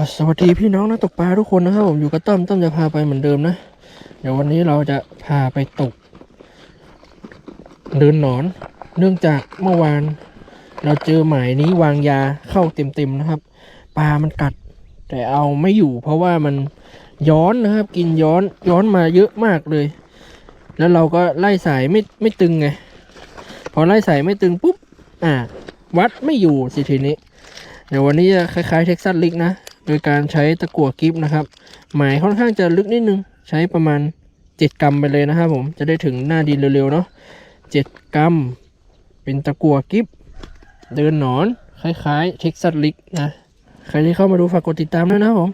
ก็สวัสดีพี่น้องนักตกปลาทุกคนนะครับผมอยู่กับต้อมต้อมจะพาไปเหมือนเดิมนะ เดี๋ยววันนี้เราจะพาไปตกเดินหนอน เนื่องจากเมื่อวาน เราเจอหมายนี้วางยาเข้าเต็มๆนะครับปลามันกัด แต่เอาไม่อยู่ เพราะว่ามันย้อนนะครับ กินย้อนย้อนมาเยอะมากเลย แล้วเราก็ไล่สายไม่ไม่ตึงไงพอไล่สายไม่ตึงปุ๊บอ่า วัดไม่อยู่สิทีนี้เดี๋ยววันนี้จะคล้ายๆเท็กซัสลิกนะ โดยการใช้ตะกั่วกิฟนะครับ หมายค่อนข้างจะลึกนิดนึง ใช้ประมาณ 7 กรัมไปเลยนะครับผมจะได้ถึงหน้าดินเร็วๆเนาะ7 กรัม เป็นตะกั่วกิฟเดินหนอนคล้ายๆเท็กซัสลิกนะใครที่เข้ามาดูฝากกดติดตามด้วยนะผม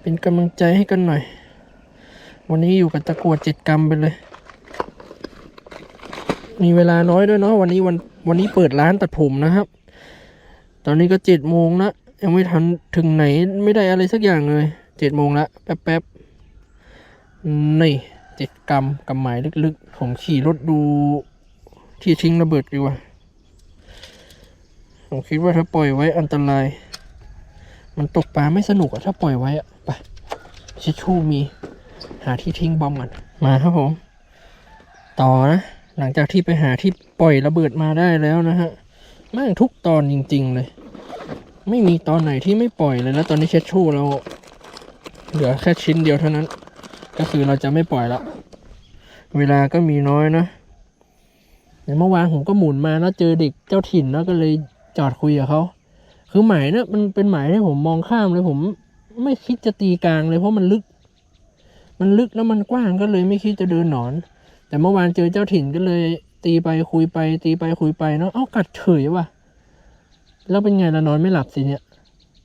เป็นกำลังใจให้กันหน่อย วันนี้อยู่กับตะกั่ว7กรัมไปเลย มีเวลาน้อยด้วยเนาะวันนี้วันวันนี้เปิดร้านตัดผมนะครับ ตอนนี้ก็เจ็ดโมงละ ยังไม่ทันถึงไหนไม่ได้อะไรสักอย่างเลยเจ็ดโมงละแป๊บแป๊บๆนี่เจ็ดกรัมกำหมายลึกๆ ผมขี่รถดูที่ทิ้งระเบิดดีกว่า ผมคิดว่าถ้าปล่อยไว้อันตราย มันตกปลาไม่สนุกอะถ้าปล่อยไว้อะไปชดชู่มี หาที่ทิ้งบอมกันมาครับผม ต่อนะ หลังจากที่ไปหาที่ปล่อยระเบิดมาได้แล้วนะฮะแม่งทุกตอนจริง ๆ เลย ไม่มีตอนไหนที่ไม่ปล่อยเลยแล้วตอนนี้เช็ดชู่เรา เหลือแค่ชิ้นเดียวเท่านั้น ก็คือเราจะไม่ปล่อยละเวลาก็มีน้อยนะเดี๋ยวเมื่อวานผมก็หมุนมาแล้วเจอเด็กเจ้าถิ่นแล้วก็เลยจอดคุยกับเขาคือหมายเนี่ยมันเป็นหมายที่ผมมองข้ามเลยผมไม่คิดจะตีกลางเลยเพราะมันลึก มันลึกแล้วมันกว้างก็เลยไม่คิดจะเดินหนอน แต่เมื่อวานเจอเจ้าถิ่นก็เลย ตีไปคุยไป ตีไปคุยไปเนาะเอ้ากัดเฉยว่ะ แล้วเป็นไงละนอนไม่หลับสิเนี่ย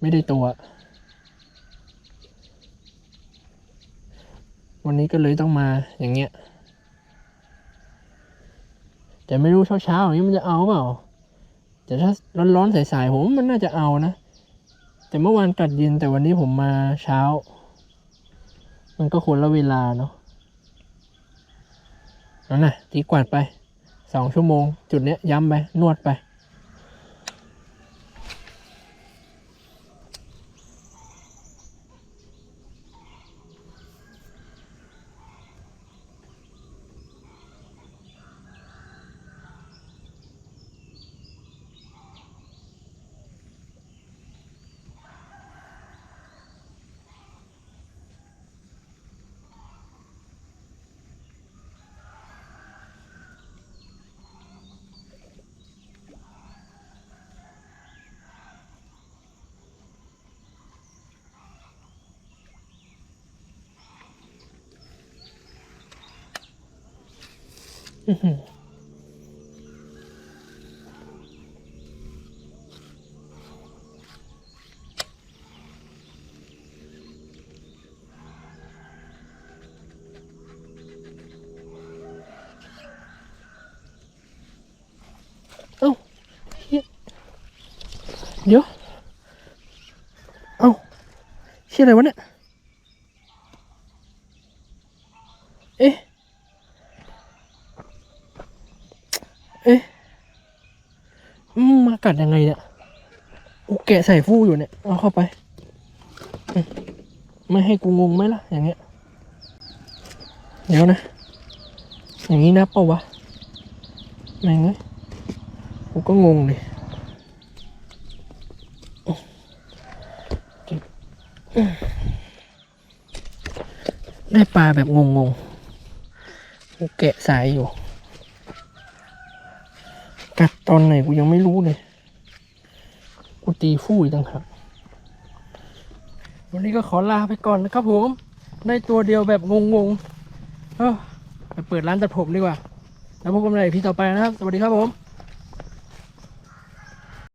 ไม่ได้ตัว วันนี้ก็เลยต้องมาอย่างเงี้ย แต่ไม่รู้เช้าๆอย่างนี้มันจะเอาเปล่า แต่ถ้าร้อนๆสายๆผมมันน่าจะเอานะ แต่เมื่อวานกัดเย็นแต่วันนี้ผมมาเช้า มันก็คนละเวลาเนาะนั่นน่ะตีกวาดไปสองชั่วโมง จุดเนี้ยย้ำไป นวดไป อื้อหือเอ้าเหี้ เอ๊ะมากัดยังไงเนี่ยกูแกะใส่ฟูอยู่เนี่ย เอาเข้าไป ไม่ให้กูงงไหมล่ะ อย่างเงี้ย เดี๋ยวนะ อย่างนี้นับเปล่าวะแม่งเอ้ยกูก็งงเลยได้ปลาแบบงงๆกูแกะสายอยู่ กัดตอนไหนกูยังไม่รู้เลย กูตีฟู่อีกต่างหากวันนี้ก็ขอลาไปก่อนนะครับผม ได้ตัวเดียวแบบงงๆ เออไปเปิดร้านตัดผมดีกว่า แล้วพบกันใหม่พี่ต่อไปนะครับ สวัสดีครับผม